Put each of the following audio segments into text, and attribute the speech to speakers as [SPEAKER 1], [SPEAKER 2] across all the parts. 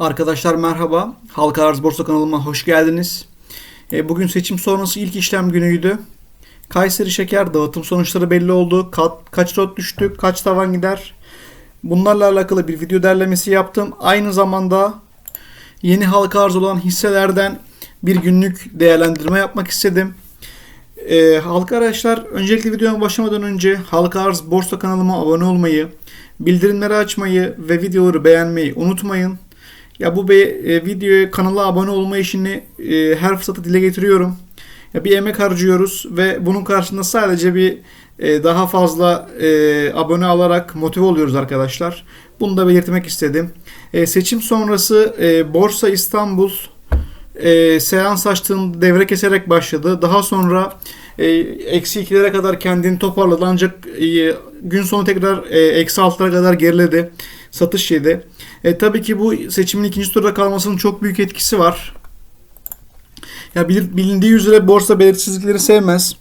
[SPEAKER 1] Arkadaşlar merhaba. Halka Arz Borsa kanalıma hoş geldiniz. E, Bugün seçim sonrası ilk işlem günüydü. Kayseri Şeker dağıtım sonuçları belli oldu. Ka- kaç lot düştü, kaç tavan gider. Bunlarla alakalı bir video derlemesi yaptım. Aynı zamanda yeni halka arz olan hisselerden bir günlük değerlendirme yapmak istedim. E, halka arkadaşlar öncelikle videoma başlamadan önce Halka Arz Borsa kanalıma abone olmayı, bildirimleri açmayı ve videoları beğenmeyi unutmayın. Ya bu be, e, videoya kanala abone olma işini e, her fırsatta dile getiriyorum. Ya bir emek harcıyoruz ve bunun karşılığında sadece bir e, daha fazla e, abone alarak motive oluyoruz arkadaşlar. Bunu da belirtmek istedim. E, seçim sonrası e, Borsa İstanbul e, seans açtığında devre keserek başladı. Daha sonra e, eksi ikilere kadar kendini toparladı ancak e, gün sonu tekrar e, eksi altılara kadar geriledi. Satış yedi. E, tabii ki bu seçimin ikinci turda kalmasının çok büyük etkisi var. Ya bilindiği üzere borsa belirsizlikleri sevmez.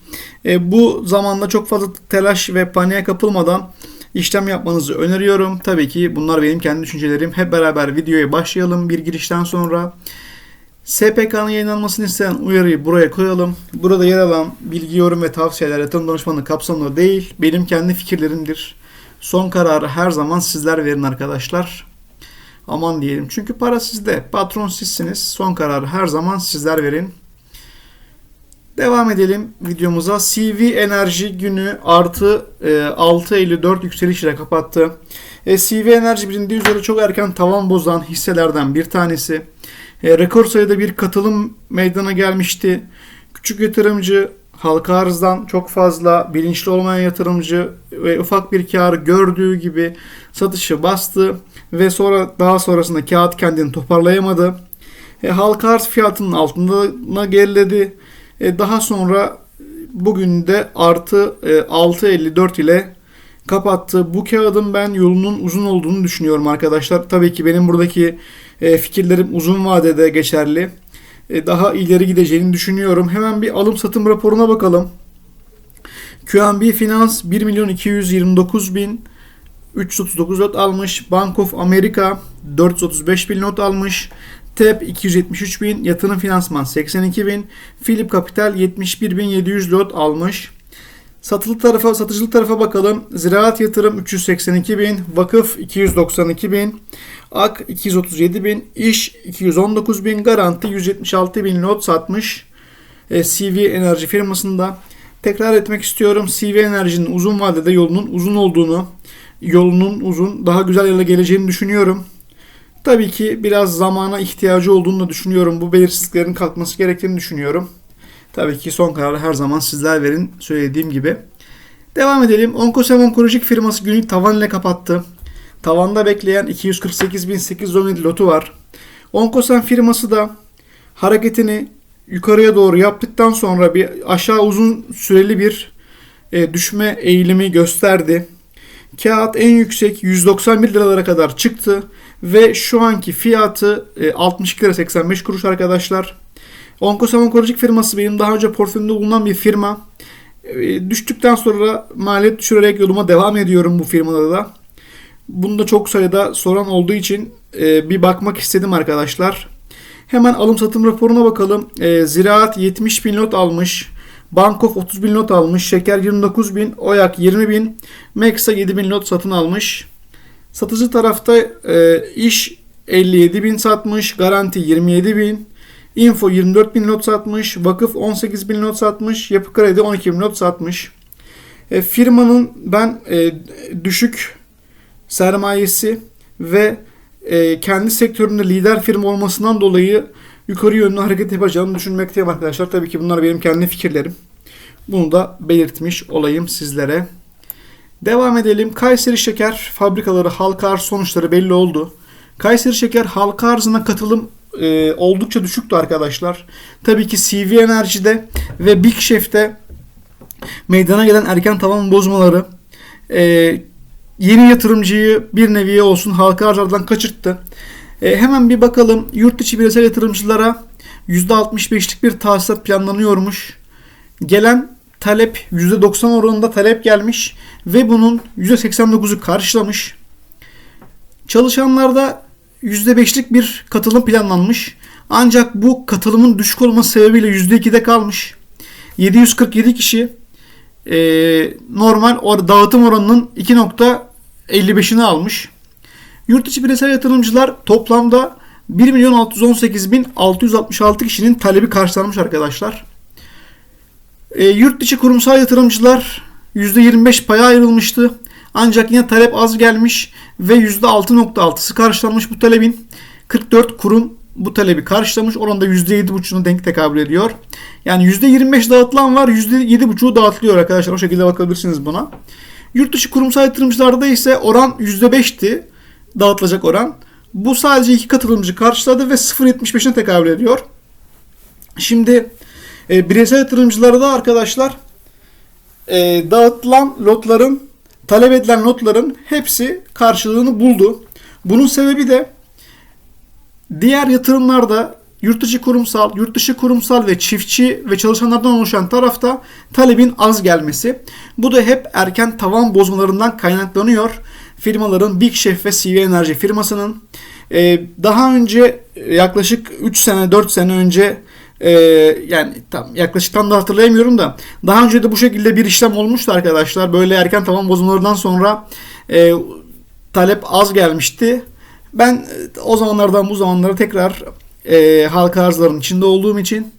[SPEAKER 1] E, bu zamanda çok fazla telaş ve paniğe kapılmadan işlem yapmanızı öneriyorum. Tabii ki bunlar benim kendi düşüncelerim. Hep beraber videoya başlayalım bir girişten sonra. SPK'nın yayınlanmasını isteyen uyarıyı buraya koyalım. Burada yer alan bilgi, yorum ve tavsiyeler yatırım danışmanlığı kapsamında değil, benim kendi fikirlerimdir. Son kararı her zaman sizler verin arkadaşlar. Aman diyelim. Çünkü para sizde. Patron sizsiniz. Son kararı her zaman sizler verin. Devam edelim videomuza. CV Enerji günü artı e, 6.54 yükseliş ile kapattı. E, CV Enerji bilindiği üzere çok erken tavan bozan hisselerden bir tanesi. E, rekor sayıda bir katılım meydana gelmişti. Küçük yatırımcı halka arzdan çok fazla bilinçli olmayan yatırımcı ve ufak bir kar gördüğü gibi satışı bastı ve sonra daha sonrasında kağıt kendini toparlayamadı. E, halka arz fiyatının altına geriledi. E, daha sonra bugün de artı e, 6.54 ile kapattı. Bu kağıdın ben yolunun uzun olduğunu düşünüyorum arkadaşlar. Tabii ki benim buradaki e, fikirlerim uzun vadede geçerli. E, daha ileri gideceğini düşünüyorum. Hemen bir alım satım raporuna bakalım. QNB Finans 1 milyon 229 bin 339 lot almış. Bank of America 435 bin lot almış. TEP 273 bin, yatırım finansman 82 bin, Philip Capital 71 bin 700 lot almış. Satılı tarafa, satıcılı tarafa bakalım. Ziraat yatırım 382 bin, vakıf 292 bin, AK 237 bin, iş 219 bin, garanti 176 bin lot satmış. E, CV Enerji firmasında. Tekrar etmek istiyorum. CV Enerji'nin uzun vadede yolunun uzun olduğunu, yolunun uzun, daha güzel yerlere geleceğini düşünüyorum. Tabii ki biraz zamana ihtiyacı olduğunu da düşünüyorum. Bu belirsizliklerin kalkması gerektiğini düşünüyorum. Tabii ki son kararı her zaman sizler verin söylediğim gibi. Devam edelim. Onkosem Onkolojik firması günlük tavan ile kapattı. Tavanda bekleyen 248.817 lotu var. Onkosem firması da hareketini yukarıya doğru yaptıktan sonra bir aşağı uzun süreli bir e, düşme eğilimi gösterdi. Kağıt en yüksek 191 liralara kadar çıktı ve şu anki fiyatı e, 62 lira 85 kuruş arkadaşlar. Onkosem Onkolojik firması benim daha önce portföyümde bulunan bir firma. E, düştükten sonra maliyet düşürerek yoluma devam ediyorum bu firmada da. Bunda çok sayıda soran olduğu için e, bir bakmak istedim arkadaşlar. Hemen alım satım raporuna bakalım. E, Ziraat 70 bin lot almış. Bankof 30 bin lot almış. Şeker 29 bin. Oyak 20 bin. Meksa 7 bin lot satın almış. Satıcı tarafta e, iş 57 bin satmış. Garanti 27 bin. Info 24 bin lot satmış. Vakıf 18 bin lot satmış. Yapı Kredi 12 bin lot satmış. E, firmanın ben e, düşük sermayesi ve e, kendi sektöründe lider firma olmasından dolayı yukarı yönlü hareket yapacağını düşünmekteyim arkadaşlar. Tabii ki bunlar benim kendi fikirlerim. Bunu da belirtmiş olayım sizlere. Devam edelim. Kayseri Şeker fabrikaları halka arz sonuçları belli oldu. Kayseri Şeker halka arzına katılım e, oldukça düşüktü arkadaşlar. Tabii ki CV Enerji'de ve Big Chef'te meydana gelen erken tavan bozmaları e, yeni yatırımcıyı bir neviye olsun halka arzlardan kaçırttı. E, hemen bir bakalım yurt içi bireysel yatırımcılara %65'lik bir tahsilat planlanıyormuş. Gelen talep %90 oranında talep gelmiş ve bunun %89'u karşılamış. Çalışanlarda %5'lik bir katılım planlanmış. Ancak bu katılımın düşük olması sebebiyle %2'de kalmış. 747 kişi e, normal or dağıtım oranının 2.55'ini almış. Yurt içi bireysel yatırımcılar toplamda 1 milyon 618 bin 666 kişinin talebi karşılanmış arkadaşlar. E, yurt dışı kurumsal yatırımcılar %25 paya ayrılmıştı. Ancak yine talep az gelmiş ve %6.6'sı karşılanmış bu talebin. 44 kurum bu talebi karşılamış. Oranda %7.5'una denk tekabül ediyor. Yani %25 dağıtılan var. %7.5'u dağıtılıyor arkadaşlar. O şekilde bakabilirsiniz buna. Yurt dışı kurumsal yatırımcılarda ise oran %5'ti. Dağıtılacak oran. Bu sadece iki katılımcı karşıladı ve 0.75'ine tekabül ediyor. Şimdi e, bireysel yatırımcılarda arkadaşlar e, dağıtılan lotların talep edilen notların hepsi karşılığını buldu. Bunun sebebi de diğer yatırımlarda yurt dışı kurumsal, yurt dışı kurumsal ve çiftçi ve çalışanlardan oluşan tarafta talebin az gelmesi. Bu da hep erken tavan bozmalarından kaynaklanıyor. Firmaların Big Chef ve CV Enerji firmasının e, daha önce yaklaşık 3 sene 4 sene önce e, yani tam yaklaşık tam da hatırlayamıyorum da daha önce de bu şekilde bir işlem olmuştu arkadaşlar. Böyle erken tavan bozmalarından sonra e, talep az gelmişti. Ben e, o zamanlardan bu zamanlara tekrar e, halka arzların içinde olduğum için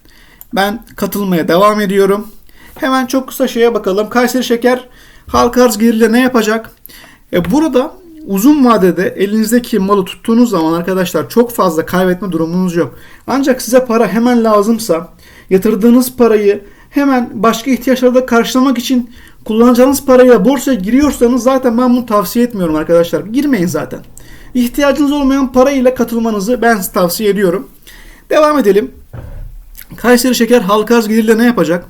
[SPEAKER 1] ben katılmaya devam ediyorum. Hemen çok kısa şeye bakalım. Kayseri Şeker halka arz geliriyle ne yapacak? E, burada uzun vadede elinizdeki malı tuttuğunuz zaman arkadaşlar çok fazla kaybetme durumunuz yok. Ancak size para hemen lazımsa yatırdığınız parayı hemen başka ihtiyaçlarda karşılamak için kullanacağınız parayla borsaya giriyorsanız zaten ben bunu tavsiye etmiyorum arkadaşlar. Girmeyin zaten. İhtiyacınız olmayan parayla katılmanızı ben tavsiye ediyorum. Devam edelim. Kayseri Şeker halka arz geliriyle ne yapacak?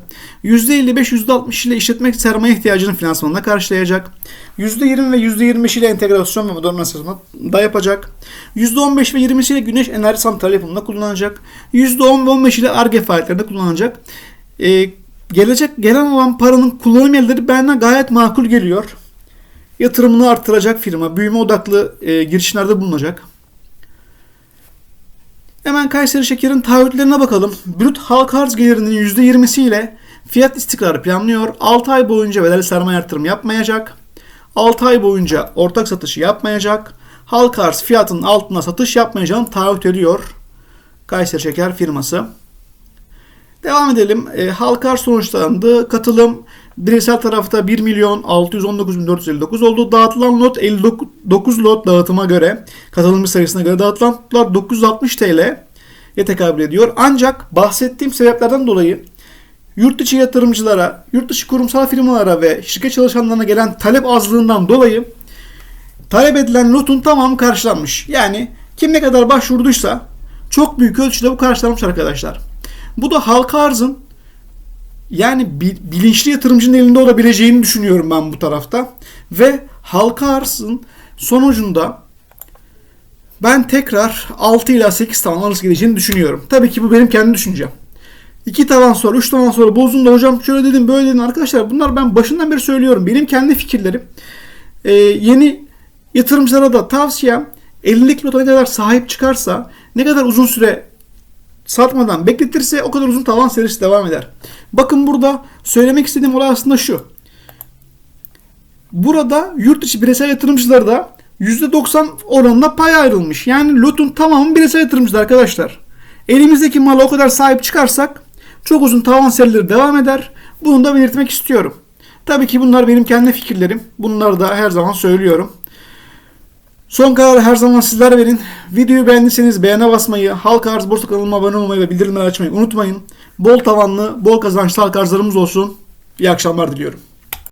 [SPEAKER 1] %55-%60 ile işletme sermaye ihtiyacının finansmanına karşılayacak. %20 ve %25 ile entegrasyon ve modernizasyonu da yapacak. %15 ve 20 ile güneş enerji santrali yapımında kullanacak. %10 ve 15 ile ARGE faaliyetlerinde kullanacak. Ee, gelecek gelen olan paranın kullanım yerleri benden gayet makul geliyor. Yatırımını artıracak firma, büyüme odaklı e, girişimlerde bulunacak. Hemen Kayseri Şeker'in taahhütlerine bakalım. Brüt halka arz gelirinin %20'si ile fiyat istikrarı planlıyor. 6 ay boyunca bedel sermaye artırım yapmayacak. 6 ay boyunca ortak satışı yapmayacak. Halka arz fiyatının altına satış yapmayacağını taahhüt ediyor. Kayseri Şeker firması. Devam edelim. E, halka sonuçlandı. Katılım bireysel tarafta 1 milyon 619.459 oldu. Dağıtılan lot 59 lot dağıtıma göre katılımcı sayısına göre dağıtılan lotlar 960 TL'ye tekabül ediyor. Ancak bahsettiğim sebeplerden dolayı yurt dışı yatırımcılara, yurt dışı kurumsal firmalara ve şirket çalışanlarına gelen talep azlığından dolayı talep edilen lotun tamamı karşılanmış. Yani kim ne kadar başvurduysa çok büyük ölçüde bu karşılanmış arkadaşlar. Bu da halka arzın yani bilinçli yatırımcının elinde olabileceğini düşünüyorum ben bu tarafta. Ve halka arzın sonucunda ben tekrar 6 ila 8 tavan arası gideceğini düşünüyorum. Tabii ki bu benim kendi düşüncem. 2 tavan sonra 3 tavan sonra bozuldu hocam şöyle dedim böyle dedim arkadaşlar bunlar ben başından beri söylüyorum. Benim kendi fikirlerim. Ee, yeni yatırımcılara da tavsiyem elindeki lota ne kadar sahip çıkarsa ne kadar uzun süre satmadan bekletirse o kadar uzun tavan serisi devam eder. Bakın burada söylemek istediğim olay aslında şu. Burada yurt dışı bireysel yatırımcıları da %90 oranında pay ayrılmış. Yani lotun tamamı bireysel yatırımcılar arkadaşlar. Elimizdeki mala o kadar sahip çıkarsak çok uzun tavan serileri devam eder. Bunu da belirtmek istiyorum. Tabii ki bunlar benim kendi fikirlerim. Bunları da her zaman söylüyorum. Son kararı her zaman sizler verin. Videoyu beğendiyseniz beğene basmayı, Halka Arz Borsa kanalıma abone olmayı ve bildirimleri açmayı unutmayın. Bol tavanlı, bol kazançlı halka arzlarımız olsun. İyi akşamlar diliyorum.